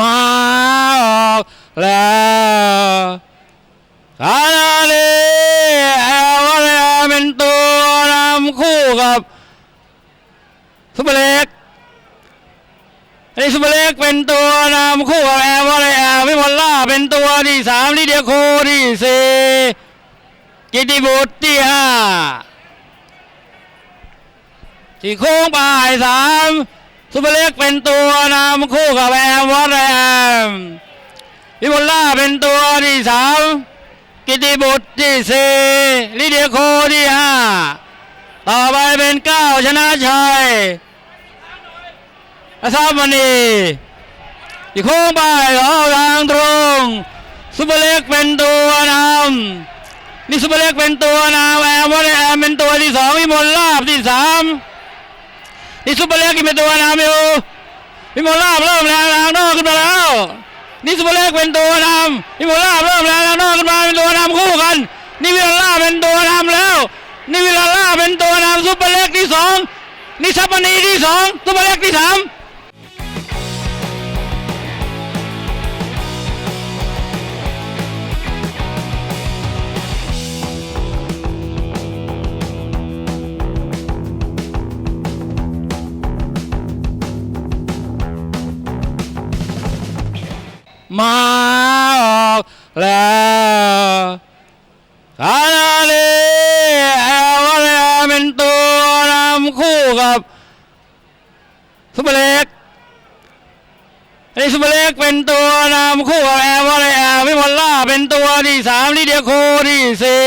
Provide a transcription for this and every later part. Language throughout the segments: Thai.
มาออกแล้วคานาลีแอลวาเลเป็นตัวนำคู่กับซุปเปอร์เล็กอันนี้ซุปเปอร์เล็กเป็นตัวนำคู่กับแอลวาเลแอลวิมลล่าเป็นตัวที่สามลิเดียโคที่สี่กิติบุตรที่ห้าที่โค้งบ่ายสาม ซุปเปอร์เล็กเป็นตัวนำคู่กับแอมวอลเลแอมวิมลล่าเป็นตัวที่สามกิติบุตรที่สี่ลิเดียโคที่ห้าต่อไปเป็นเก้าชนะชัยอาซามมณีที่โค้งบ่ายสองทางตรงซุปเปอร์เล็กเป็นตัวนำนี่ซุปเปอร์เล็กเป็นตัวนำแอมวอลเลแอมเป็นตัวที่สองวิมลลาบที่สาม นี่ซุปเปอร์เล็กกินเป็นตัวนำอยู่พิมลาบเริ่มแล้วทางนอกขึ้นมาแล้วนี่ซุปเปอร์เล็กเป็นตัวนำพิมลาบเริ่มแล้วทางนอกขึ้นมาเป็นตัวนำคู่กัน นี่วิลล่าเป็นตัวนำแล้ว นี่วิลล่าเป็นตัวนำซุปเปอร์เล็กที่สองนี่ซับปานีที่สองซุปเปอร์เล็กที่สาม มาออกแล้วคานาลีแอลวาเลเป็นตัวนำคู่กับซุปเปอร์เล็กอันนี้ซุปเปอร์เล็กเป็นตัวนำคู่กับแอลวาเลแอลวิมลล่าเป็นตัวที่สามลิเดียโคที่สี่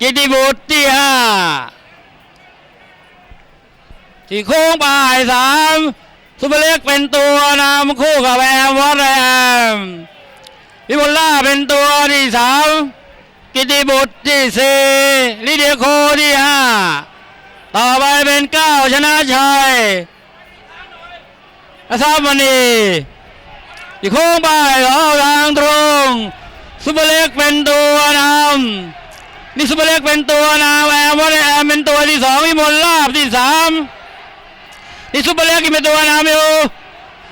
กิติบุตรที่ห้าที่โค้งบ่ายสาม ซุปเปอร์เล็กเป็นตัวนำคู่กับแอมวอลเลแอมวิมลล่าเป็นตัวที่สามกิติบุตรที่สี่ลิเดียโคที่ห้าต่อไปเป็นเก้าชนะชัยอาซามมณีที่โค้งบ่ายสองทางตรงซุปเปอร์เล็กเป็นตัวนำนี่ซุปเปอร์เล็กเป็นตัวนำแอมวอลเลแอมเป็นตัวที่สองวิมลลาบที่สาม นี่ซุปเปอร์เล็กกินเป็นตัวนำอยู่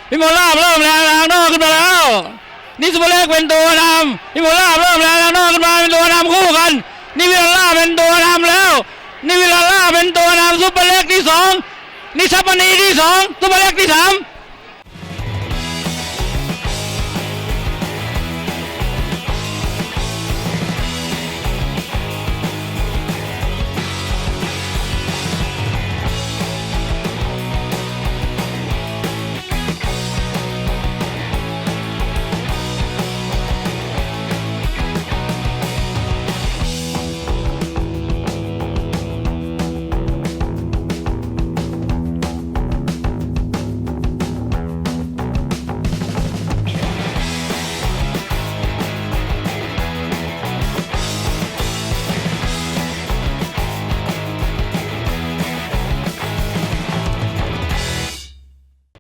พิมลลาบเริ่มแรงทางนอกขึ้นมาแล้วนี่ซุปเปอร์เล็กเป็นตัวนำพิมลลาบเริ่มแรงทางนอกขึ้นมาเป็นตัวนำคู่กันนี่วิลล่าเป็นตัวนำแล้วนี่วิลล่าเป็นตัวนำซุปเปอร์เล็กที่สองนี่ซัปปานีที่สองซุปเปอร์เล็กที่สาม